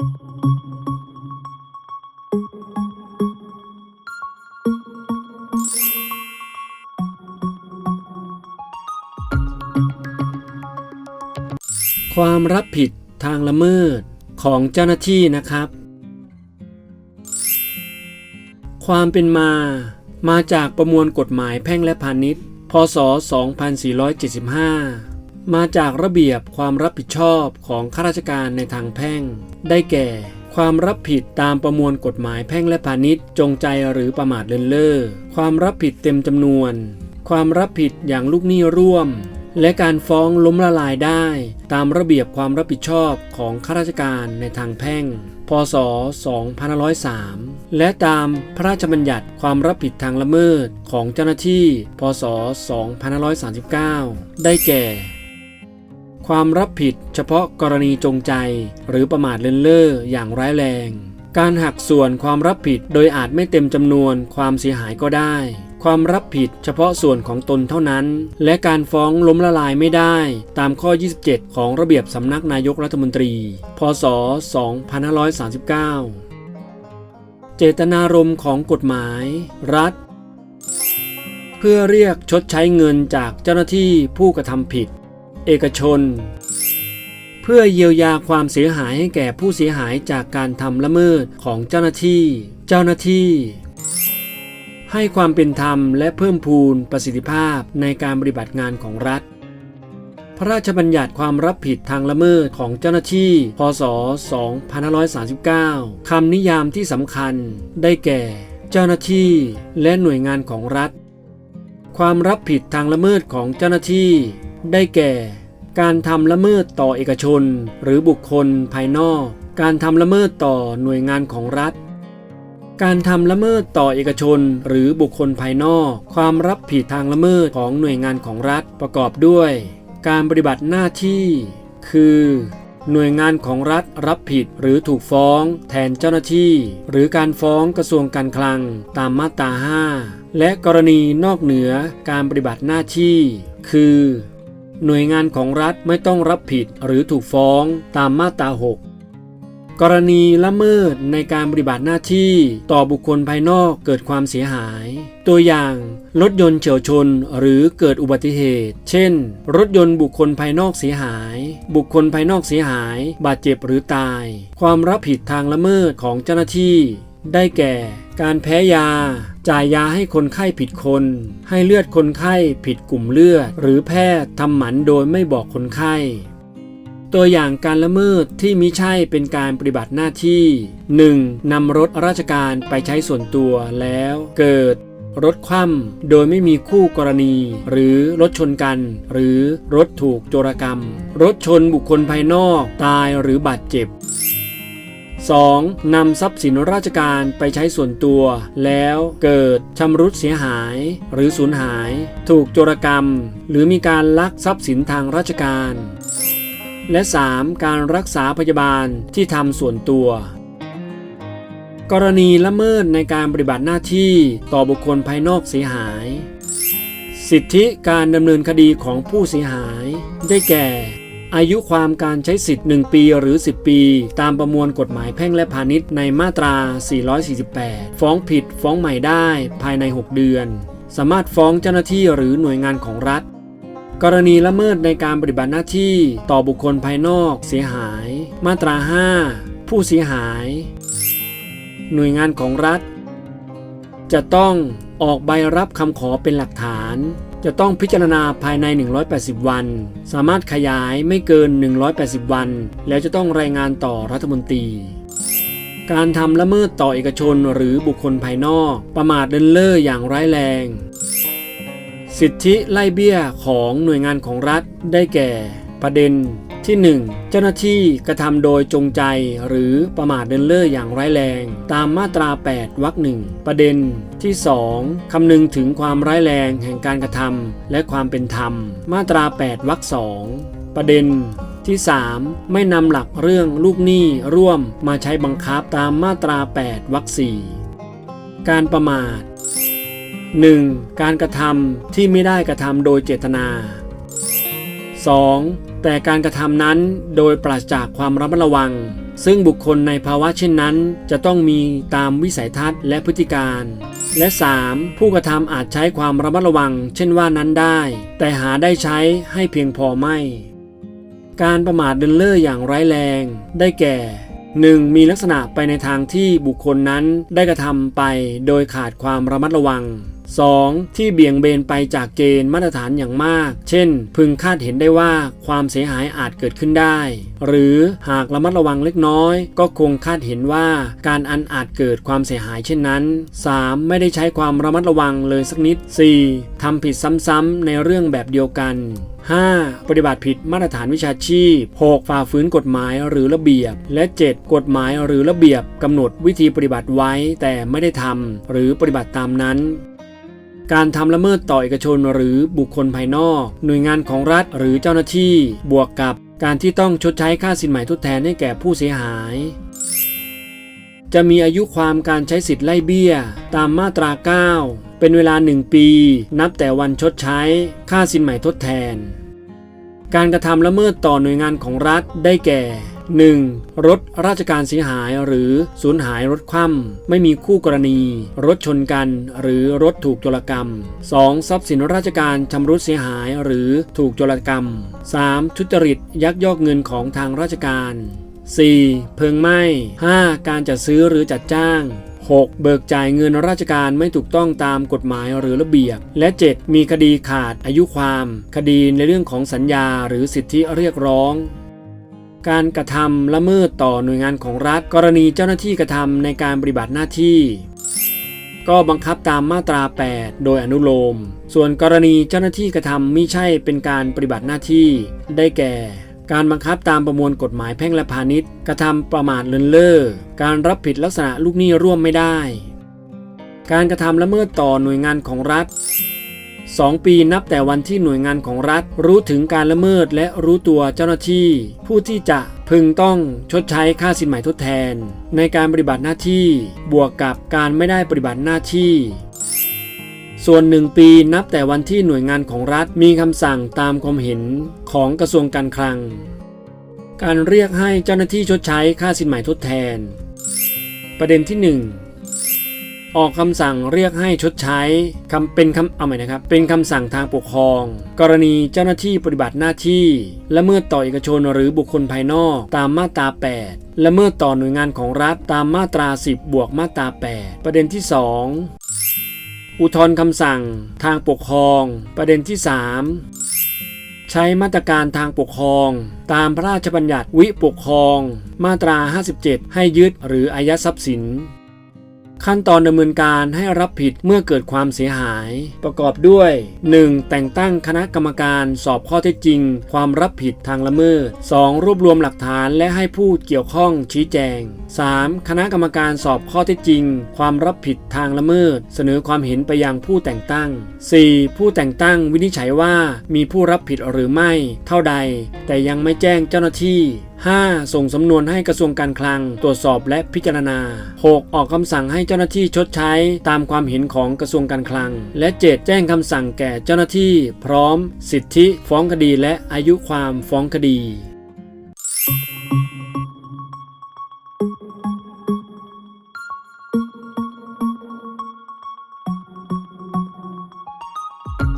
ความรับผิดทางละเมิดของเจ้าหน้าที่นะครับ ความเป็นมามาจากประมวลกฎหมายแพ่งและพาณิชย์ พศ 2475 มาจากระเบียบความรับผิดชอบของข้าราชการในทางแพ่ง ได้แก่ ความรับผิดตามประมวลกฎหมายแพ่งและพาณิชย์ จงใจหรือประมาทเลินเล่อความรับผิดเต็มจำนวน ความรับผิดอย่างลูกหนี้ร่วม และการฟ้องล้มละลายได้ ตามระเบียบความรับผิดชอบของข้าราชการในทางแพ่ง พศ 2503 และตามพระราชบัญญัติความรับผิดทางละเมิดของเจ้าหน้าที่ พศ 2539 ได้แก่ ความรับผิดเฉพาะกรณีจงใจ หรือประมาทเลินเล่ออย่างร้ายแรง การหักส่วนความรับผิดโดยอาจไม่เต็มจำนวนความเสียหายก็ได้ ความรับผิดเฉพาะส่วนของตนเท่านั้น และการฟ้องล้มละลายไม่ได้ ตามข้อ 27 ของระเบียบสำนักนายกรัฐมนตรี พศ 2539 เจตนารมณ์ของกฎหมาย รัฐเพื่อเรียกชดใช้เงินจากเจ้าหน้าที่ผู้กระทำผิด เอกชน เพื่อเยียวยาความเสียหายให้แก่ผู้เสียหายจากการทำละเมิดของเจ้าหน้าที่ เจ้าหน้าที่ ให้ความเป็นธรรมและเพิ่มพูนประสิทธิภาพในการปฏิบัติงานของรัฐ พระราชบัญญัติความรับผิดทางละเมิดของเจ้าหน้าที่ พศ 2539 คำนิยามที่สำคัญได้แก่ เจ้าหน้าที่และหน่วยงานของรัฐความรับผิดทางละเมิดของเจ้าหน้าที่ ได้แก่ การทำละเมิดต่อเอกชน หรือบุคคลภายนอก การทำละเมิดต่อหน่วยงานของรัฐ การทำละเมิดต่อเอกชน หรือบุคคลภายนอก ความรับผิดทางละเมิดของหน่วยงานของรัฐประกอบด้วย การปฏิบัติหน้าที่ คือ หน่วยงานของรัฐรับผิดหรือถูกฟ้อง แทนเจ้าหน้าที่ หรือการฟ้องกระทรวงการคลังตามมาตรา 5 และกรณีนอกเหนือการปฏิบัติหน้าที่ คือ หน่วยงานของรัฐไม่ต้องรับผิดหรือถูกฟ้องตามมาตรา 6 กรณีละเมิดในการปฏิบัติหน้าที่ต่อบุคคลภายนอกเกิดความเสียหาย ตัวอย่างรถยนต์เฉียวชนหรือเกิดอุบัติเหตุ เช่น รถยนต์บุคคลภายนอกเสียหาย บุคคลภายนอกเสียหาย บาดเจ็บหรือตาย ความรับผิดทางละเมิดของเจ้าหน้าที่ ได้แก่ การแพ้ยา จ่ายยาให้คนไข้ผิดคน ให้เลือดคนไข้ผิดกลุ่มเลือด หรือแพทย์ทำหมันโดยไม่บอกคนไข้ ตัวอย่างการละเมิดที่มิใช่เป็นการปฏิบัติหน้าที่ 1. นำรถราชการไปใช้ส่วนตัวแล้วเกิดรถคว่ำโดยไม่มีคู่กรณี หรือรถชนกัน หรือรถถูกโจรกรรม รถชนบุคคลภายนอก ตายหรือบาดเจ็บ 2. นำทรัพย์สินราชการไปใช้ส่วนตัว แล้วเกิดชำรุดเสียหาย หรือสูญหาย ถูกโจรกรรม หรือมีการลักทรัพย์สินทางราชการ และ 3. การรักษาพยาบาลที่ทำส่วนตัว กรณีละเมิดในการปฏิบัติหน้าที่ต่อบุคคลภายนอกเสียหาย สิทธิการดำเนินคดีของผู้เสียหาย ได้แก่ อายุความการใช้สิทธิ์ 1 ปีหรือ 10 ปี ตามประมวลกฎหมายแพ่งและพาณิชย์ในมาตรา 448 ฟ้องผิดฟ้องใหม่ได้ภายใน 6 เดือน สามารถฟ้องเจ้าหน้าที่หรือหน่วยงานของรัฐ กรณีละเมิดในการปฏิบัติหน้าที่ต่อบุคคลภายนอกเสียหาย มาตรา 5 ผู้เสียหาย หน่วยงานของรัฐ จะต้องออกใบรับคำขอเป็นหลักฐาน จะต้องพิจารณาภายใน 180 วัน สามารถขยายไม่เกิน 180 วัน แล้วจะต้องรายงานต่อรัฐมนตรี การทำละเมิดต่อเอกชนหรือบุคคลภายนอก ประมาทเลินเล่ออย่างร้ายแรง สิทธิไล่เบี้ยของหน่วยงานของรัฐได้แก่ ประเด็นที่ 1 เจ้าหน้าที่กระทำโดยจงใจหรือประมาทเดินเล่ออย่างร้ายแรง ตามมาตรา 8 วรรคหนึ่งประเด็น ที่ 2คำนึงถึงความร้ายแรงแห่งการกระทำและความเป็นธรรม มาตรา 8วรรคสองประเด็นที่ 3 ไม่นำหลักเรื่องลูกหนี้ร่วมมาใช้บังคับตามมาตรา 8วรรคสี่การประมาท 1. การกระทำที่ไม่ได้กระทำโดยเจตนา 2. แต่การกระทำนั้นโดยปราศจากความระมัดระวัง ซึ่งบุคคลในภาวะเช่นนั้น จะต้องมีตามวิสัยทัศน์และพฤติการ และ 3. ผู้กระทำอาจใช้ความระมัดระวัง เช่นว่านั้นได้ แต่หาได้ใช้ให้เพียงพอไม่ การประมาทเดินเล่ออย่างร้ายแรง ได้แก่ 1. มีลักษณะไปในทางที่บุคคลนั้นได้กระทำไปโดยขาดความระมัดระวัง 2. ที่เบี่ยงเบนไปจากเกณฑ์มาตรฐานอย่างมาก เช่น พึงคาดเห็นได้ว่าความเสียหายอาจเกิดขึ้นได้ หรือหากระมัดระวังเล็กน้อย ก็คงคาดเห็นว่าการอันอาจเกิดความเสียหายเช่นนั้น 3. ไม่ได้ใช้ความระมัดระวังเลยสักนิด 4. ทำผิดซ้ำๆในเรื่องแบบเดียวกัน 5. ปฏิบัติผิดมาตรฐานวิชาชีพ 6. ฝ่าฝืนกฎหมายหรือระเบียบ และ 7. กฎหมายหรือระเบียบกำหนดวิธีปฏิบัติไว้แต่ไม่ได้ทำหรือปฏิบัติตามนั้น การทำละเมิดต่อเอกชนหรือบุคคลภายนอก หน่วยงานของรัฐหรือเจ้าหน้าที่ บวกกับการที่ต้องชดใช้ค่าสินใหม่ทดแทนให้แก่ผู้เสียหาย จะมีอายุความการใช้สิทธิ์ไล่เบี้ย ตามมาตรา 9 เป็นเวลา 1 ปี นับแต่วันชดใช้ค่าสินใหม่ทดแทน การกระทำละเมิดต่อหน่วยงานของรัฐได้แก่ 1. รถราชการเสียหายหรือสูญหายรถคว่ำไม่มีคู่กรณี รถชนกัน หรือรถถูกโจรกรรม 2. ทรัพย์สินราชการชำรุดเสียหายหรือถูกโจรกรรม 3. ทุจริตยักยอกเงินของทางราชการ 4. เพลิงไหม้ 5. การจัดซื้อหรือจัดจ้าง 6. เบิกจ่ายเงินราชการไม่ถูกต้องตามกฎหมายหรือระเบียบ และ 7. มีคดีขาดอายุความ คดีในเรื่องของสัญญาหรือสิทธิเรียกร้อง การกระทำละเมิดต่อหน่วยงานของรัฐ กรณีเจ้าหน้าที่กระทำในการปฏิบัติหน้าที่ ก็บังคับตามมาตรา 8 โดยอนุโลม ส่วนกรณีเจ้าหน้าที่กระทำมิใช่เป็นการปฏิบัติหน้าที่ ได้แก่ การบังคับตามประมวลกฎหมายแพ่งและพาณิชย์ กระทำประมาทเลินเล่อการรับผิดลักษณะลูกหนี้ร่วมไม่ได้ การกระทำละเมิดต่อหน่วยงานของรัฐ 2 ปีนับแต่วันที่หน่วยงานของรัฐ รู้ถึงการละเมิดและรู้ตัวเจ้าหน้าที่ ผู้ที่จะพึงต้องชดใช้ค่าสินใหม่ทดแทน ในการปฏิบัติหน้าที่บวกกับการไม่ได้ปฏิบัติหน้าที่ ส่วนหนึ่งปีนับแต่วันที่หน่วยงานของรัฐมีคำสั่งตามความเห็นของกระทรวงการคลัง การเรียกให้เจ้าหน้าที่ชดใช้ค่าสินใหม่ทดแทน ประเด็นที่ 1 ออกคำสั่งเรียกให้ชดใช้คำเป็นคำเอาใหม่นะครับ เป็นคำสั่งทางปกครอง กรณีเจ้าหน้าที่ปฏิบัติหน้าที่ละเมิดต่อเอกชนหรือบุคคลภายนอกตามมาตรา 8 ละเมิดต่อหน่วยงานของรัฐตามมาตรา 10 บวกมาตรา 8 ประเด็นที่ 2 อุทธรณ์คำสั่งทางปกครอง ประเด็นที่ 3 ใช้มาตรการทางปกครอง ตามพระราชบัญญัติวิปกครอง มาตรา 57 ให้ยึดหรืออายัดทรัพย์สิน ขั้นตอนดำเนินการให้รับผิดเมื่อเกิดความเสียหาย ประกอบด้วย 1. แต่งตั้งคณะกรรมการสอบข้อเท็จจริง ความรับผิดทางละเมิด 2. รวบรวมหลักฐานและให้ผู้เกี่ยวข้องชี้แจง 3. คณะกรรมการสอบข้อเท็จจริง ความรับผิดทางละเมิด เสนอความเห็นไปยังผู้แต่งตั้ง 4. ผู้แต่งตั้งวินิจฉัยว่ามีผู้รับผิดหรือไม่ เท่าใด แต่ยังไม่แจ้งเจ้าหน้าที่ 5. ส่งสำนวนให้กระทรวงการคลัง ตรวจสอบและพิจารณา 6. ออกคำสั่งให้เจ้าหน้าที่ชดใช้ ตามความเห็นของกระทรวงการคลัง และ 7. แจ้งคำสั่งแก่เจ้าหน้าที่ พร้อม สิทธิ ฟ้องคดี และอายุความฟ้องคดี